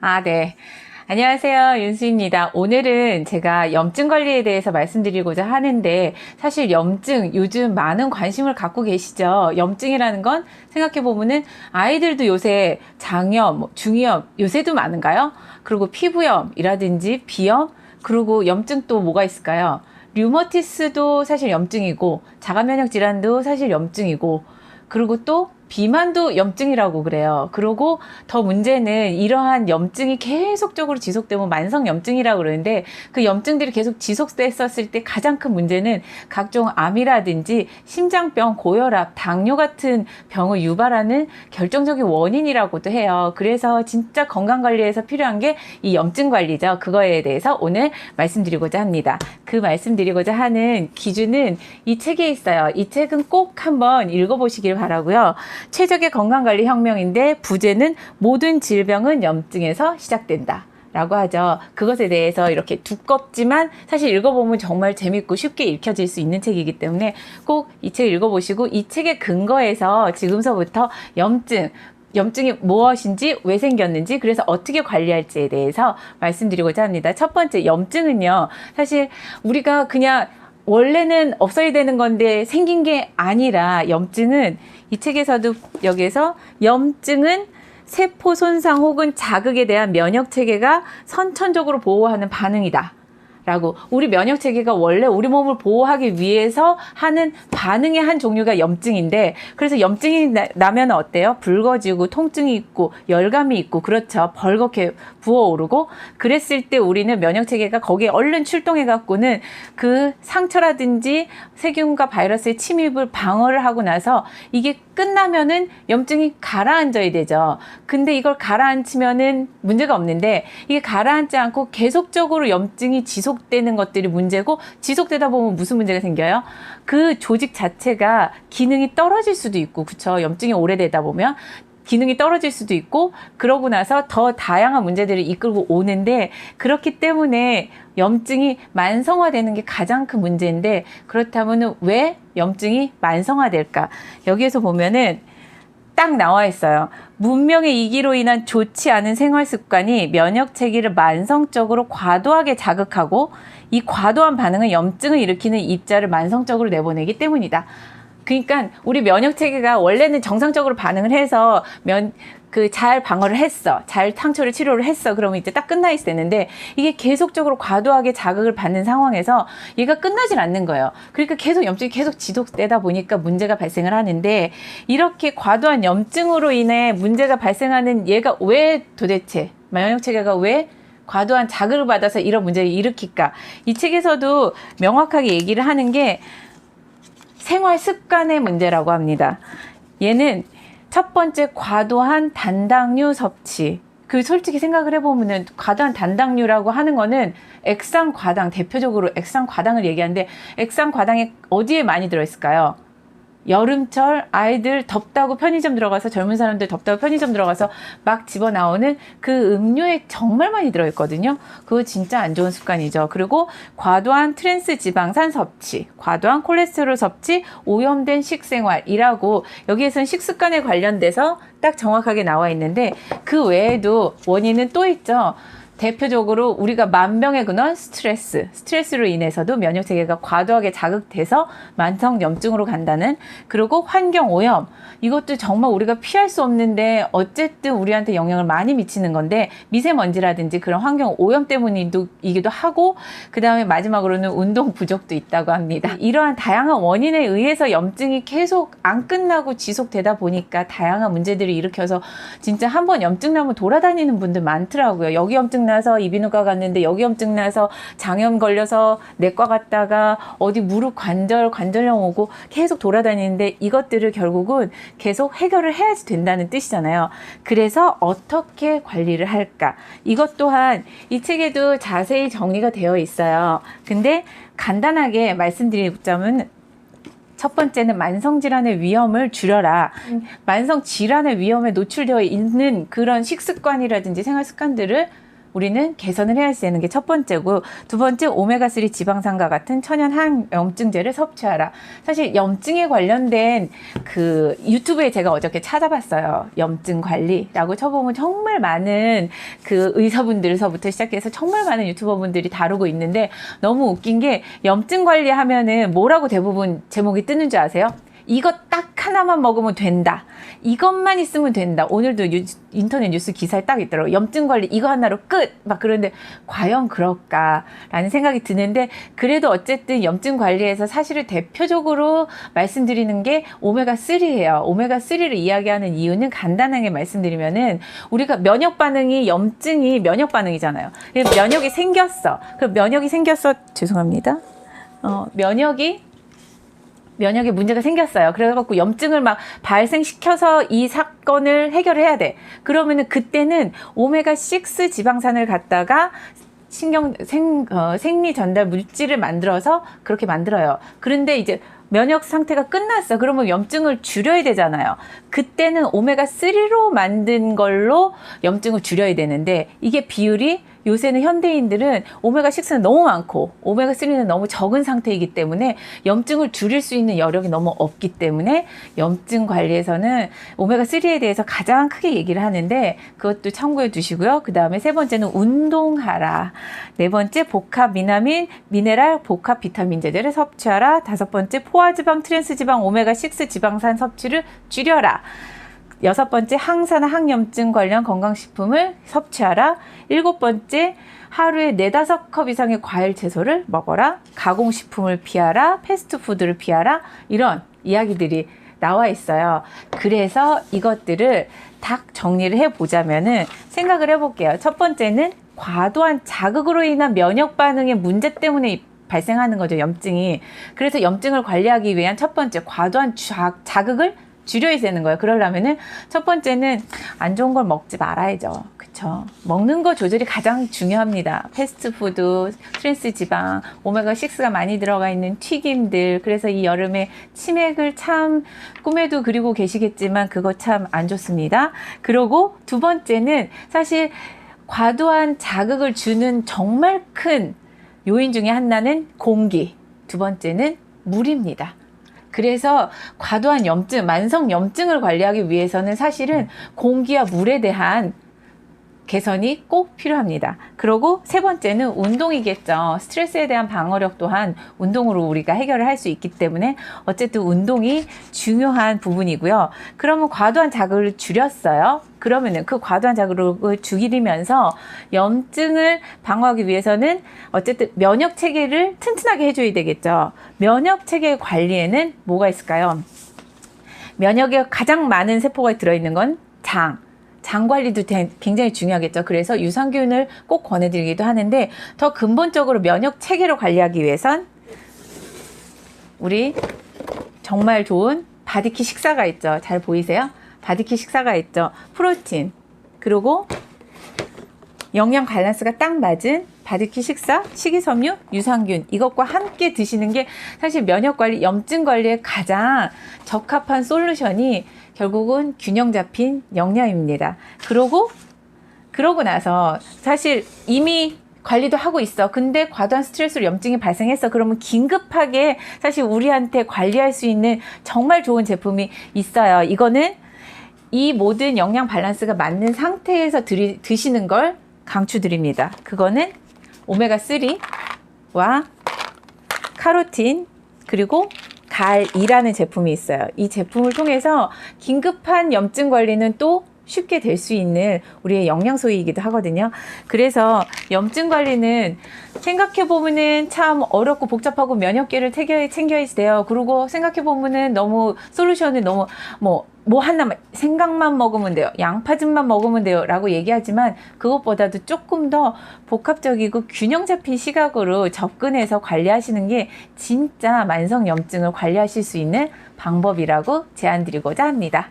아, 네. 안녕하세요. 윤수입니다. 오늘은 제가 염증 관리에 대해서 말씀드리고자 하는데 사실 염증 요즘 많은 관심을 갖고 계시죠. 염증이라는 건 생각해 보면은 아이들도 요새 장염, 뭐 중이염 요새도 많은가요? 그리고 피부염이라든지 비염 그리고 염증 또 뭐가 있을까요? 류머티스도 사실 염증이고 자가 면역 질환도 사실 염증이고 그리고 또 비만도 염증이라고 그래요. 그리고 더 문제는 이러한 염증이 계속적으로 지속되면 만성 염증이라고 그러는데 그 염증들이 계속 지속됐었을 때 가장 큰 문제는 각종 암이라든지 심장병, 고혈압, 당뇨 같은 병을 유발하는 결정적인 원인이라고도 해요. 그래서 진짜 건강 관리에서 필요한 게 이 염증 관리죠. 그거에 대해서 오늘 말씀드리고자 합니다. 그 말씀드리고자 하는 기준은 이 책에 있어요. 이 책은 꼭 한번 읽어보시길 바라고요. 최적의 건강관리 혁명인데 부제는 모든 질병은 염증에서 시작된다. 라고 하죠. 그것에 대해서 이렇게 두껍지만 사실 읽어보면 정말 재밌고 쉽게 읽혀질 수 있는 책이기 때문에 꼭 이 책 읽어보시고 이 책의 근거에서 지금서부터 염증, 염증이 무엇인지 왜 생겼는지 그래서 어떻게 관리할지에 대해서 말씀드리고자 합니다. 첫 번째 염증은요. 사실 우리가 그냥 원래는 없어야 되는 건데 생긴 게 아니라 염증은 이 책에서도 여기에서 염증은 세포 손상 혹은 자극에 대한 면역 체계가 선천적으로 보호하는 반응이다. 라고 우리 면역 체계가 원래 우리 몸을 보호하기 위해서 하는 반응의 한 종류가 염증인데 그래서 염증이 나, 면 어때요? 붉어지고 통증이 있고 열감이 있고 그렇죠. 벌겋게 부어오르고 그랬을 때 우리는 면역 체계가 거기에 얼른 출동해 갖고는 그 상처라든지 세균과 바이러스의 침입을 방어를 하고 나서 이게 끝나면은 염증이 가라앉아야 되죠. 근데 이걸 가라앉히면은 문제가 없는데 이게 가라앉지 않고 계속적으로 염증이 지속 되는 것들이 문제고 지속되다 보면 무슨 문제가 생겨요? 그 조직 자체가 기능이 떨어질 수도 있고, 그쵸? 염증이 오래되다 보면 기능이 떨어질 수도 있고 그러고 나서 더 다양한 문제들을 이끌고 오는데 그렇기 때문에 염증이 만성화되는 게 가장 큰 문제인데 그렇다면 왜 염증이 만성화될까? 여기에서 보면은 딱 나와 있어요. 문명의 이기로 인한 좋지 않은 생활 습관이 면역 체계를 만성적으로 과도하게 자극하고 이 과도한 반응은 염증을 일으키는 입자를 만성적으로 내보내기 때문이다. 그러니까 우리 면역 체계가 원래는 정상적으로 반응을 해서 면 그 잘 방어를 했어. 잘 상처를 치료를 했어. 그러면 이제 딱 끝나 있어야 되는데 이게 계속적으로 과도하게 자극을 받는 상황에서 얘가 끝나질 않는 거예요. 그러니까 계속 염증이 계속 지속되다 보니까 문제가 발생을 하는데 이렇게 과도한 염증으로 인해 문제가 발생하는 얘가 왜 도대체 면역 체계가 왜 과도한 자극을 받아서 이런 문제를 일으킬까? 이 책에서도 명확하게 얘기를 하는 게 생활 습관의 문제라고 합니다. 얘는 첫 번째 과도한 단당류 섭취. 그 솔직히 생각을 해보면은 과도한 단당류라고 하는 거는 액상 과당 대표적으로 액상 과당을 얘기하는데 액상 과당이 어디에 많이 들어있을까요? 여름철 아이들 덥다고 편의점 들어가서 젊은 사람들 덥다고 편의점 들어가서 막 집어 나오는 그 음료에 정말 많이 들어있거든요. 그거 진짜 안 좋은 습관이죠. 그리고 과도한 트랜스 지방산 섭취, 과도한 콜레스테롤 섭취, 오염된 식생활이라고 여기에서는 식습관에 관련돼서 딱 정확하게 나와 있는데 그 외에도 원인은 또 있죠. 대표적으로 우리가 만병의 근원 스트레스, 스트레스로 인해서도 면역 체계가 과도하게 자극돼서 만성 염증으로 간다는 그리고 환경 오염 이것도 정말 우리가 피할 수 없는데 어쨌든 우리한테 영향을 많이 미치는 건데 미세먼지라든지 그런 환경 오염 때문이기도 하고 그 다음에 마지막으로는 운동 부족도 있다고 합니다. 이러한 다양한 원인에 의해서 염증이 계속 안 끝나고 지속되다 보니까 다양한 문제들을 일으켜서 진짜 한 번 염증 나면 돌아다니는 분들 많더라고요. 여기 염증 나서 이비인후과 갔는데 여기 염증 나서 장염 걸려서 내과 갔다가 어디 무릎 관절 관절염 오고 계속 돌아다니는데 이것들을 결국은 계속 해결을 해야지 된다는 뜻이잖아요. 그래서 어떻게 관리를 할까? 이것 또한 이 책에도 자세히 정리가 되어 있어요. 근데 간단하게 말씀드리자면 첫 번째는 만성 질환의 위험을 줄여라. 만성 질환의 위험에 노출되어 있는 그런 식습관이라든지 생활 습관들을 우리는 개선을 해야 되는 게 첫 번째고 두 번째 오메가3 지방산과 같은 천연 항염증제를 섭취하라. 사실 염증에 관련된 그 유튜브에 제가 어저께 찾아봤어요. 염증 관리라고 쳐보면 정말 많은 그 의사분들서부터 시작해서 정말 많은 유튜버분들이 다루고 있는데 너무 웃긴 게 염증 관리하면은 뭐라고 대부분 제목이 뜨는 줄 아세요? 이거 딱 하나만 먹으면 된다. 이것만 있으면 된다. 오늘도 유- 인터넷 뉴스 기사에 딱 있더라고요. 염증 관리 이거 하나로 끝! 막 그런데 과연 그럴까라는 생각이 드는데 그래도 어쨌든 염증 관리에서 사실을 대표적으로 말씀드리는 게 오메가3예요. 오메가3를 이야기하는 이유는 간단하게 말씀드리면은 우리가 면역 반응이 염증이 면역 반응이잖아요. 면역이 생겼어. 그 면역이 생겼어. 죄송합니다. 어, 면역이 면역에 문제가 생겼어요. 그래갖고 염증을 막 발생시켜서 이 사건을 해결해야 돼. 그러면은 그때는 오메가 6 지방산을 갖다가 신경 생, 어, 생리 전달 물질을 만들어서 그렇게 만들어요. 그런데 이제 면역 상태가 끝났어. 그러면 염증을 줄여야 되잖아요. 그때는 오메가3로 만든 걸로 염증을 줄여야 되는데 이게 비율이 요새는 현대인들은 오메가 6는 너무 많고 오메가 3는 너무 적은 상태이기 때문에 염증을 줄일 수 있는 여력이 너무 없기 때문에 염증 관리에서는 오메가 3에 대해서 가장 크게 얘기를 하는데 그것도 참고해 두시고요. 그 다음에 세 번째는 운동하라. 네 번째 복합 미나민, 미네랄, 복합 비타민 제제를 섭취하라. 다섯 번째 포화지방, 트랜스지방, 오메가 6 지방산 섭취를 줄여라. 여섯 번째 항산화 항염증 관련 건강식품을 섭취하라. 일곱 번째 하루에 네다섯 컵 이상의 과일 채소를 먹어라. 가공식품을 피하라. 패스트푸드를 피하라. 이런 이야기들이 나와 있어요. 그래서 이것들을 딱 정리를 해보자면은 생각을 해볼게요. 첫 번째는 과도한 자극으로 인한 면역 반응의 문제 때문에 발생하는 거죠, 염증이. 그래서 염증을 관리하기 위한 첫 번째, 과도한 자, 자극을 줄여야 되는 거예요. 그러려면은 첫 번째는 안 좋은 걸 먹지 말아야죠. 그쵸. 먹는 거 조절이 가장 중요합니다. 패스트푸드, 트랜스 지방, 오메가6가 많이 들어가 있는 튀김들. 그래서 이 여름에 치맥을 참 꿈에도 그리고 계시겠지만 그거 참 안 좋습니다. 그리고 두 번째는 사실 과도한 자극을 주는 정말 큰 요인 중에 하나는 공기. 두 번째는 물입니다. 그래서 과도한 염증, 만성 염증을 관리하기 위해서는 사실은 공기와 물에 대한 개선이 꼭 필요합니다. 그리고 세 번째는 운동이겠죠. 스트레스에 대한 방어력 또한 운동으로 우리가 해결을 할 수 있기 때문에 어쨌든 운동이 중요한 부분이고요. 그러면 과도한 자극을 줄였어요. 그러면은 그 과도한 자극을 줄이면서 염증을 방어하기 위해서는 어쨌든 면역 체계를 튼튼하게 해줘야 되겠죠. 면역 체계 관리에는 뭐가 있을까요? 면역에 가장 많은 세포가 들어있는 건 장. 장 관리도 대- 굉장히 중요하겠죠. 그래서 유산균을 꼭 권해드리기도 하는데 더 근본적으로 면역 체계를 관리하기 위해선 우리 정말 좋은 바디키 식사가 있죠. 잘 보이세요? 바디키 식사가 있죠. 프로틴 그리고 영양 밸런스가 딱 맞은 바디키 식사, 식이섬유, 유산균 이것과 함께 드시는 게 사실 면역 관리, 염증 관리에 가장 적합한 솔루션이 결국은 균형 잡힌 영양입니다. 그러고 그러고 나서 사실 이미 관리도 하고 있어. 근데 과도한 스트레스로 염증이 발생했어. 그러면 긴급하게 사실 우리한테 관리할 수 있는 정말 좋은 제품이 있어요. 이거는 이 모든 영양 밸런스가 맞는 상태에서 드리, 드시는 걸 강추드립니다. 그거는 오메가3와 카로틴 그리고 갈이라는 제품이 있어요. 이 제품을 통해서 긴급한 염증 관리는 또 쉽게 될 수 있는 우리의 영양소이기도 하거든요. 그래서 염증 관리는 생각해 보면은 참 어렵고 복잡하고 면역계를 챙겨 챙겨야 돼요. 그리고 생각해 보면은 너무 솔루션을 너무 뭐뭐 하나만 생각만 먹으면 돼요. 양파즙만 먹으면 돼요 라고 얘기하지만 그것보다도 조금 더 복합적이고 균형 잡힌 시각으로 접근해서 관리하시는 게 진짜 만성 염증을 관리하실 수 있는 방법이라고 제안 드리고자 합니다.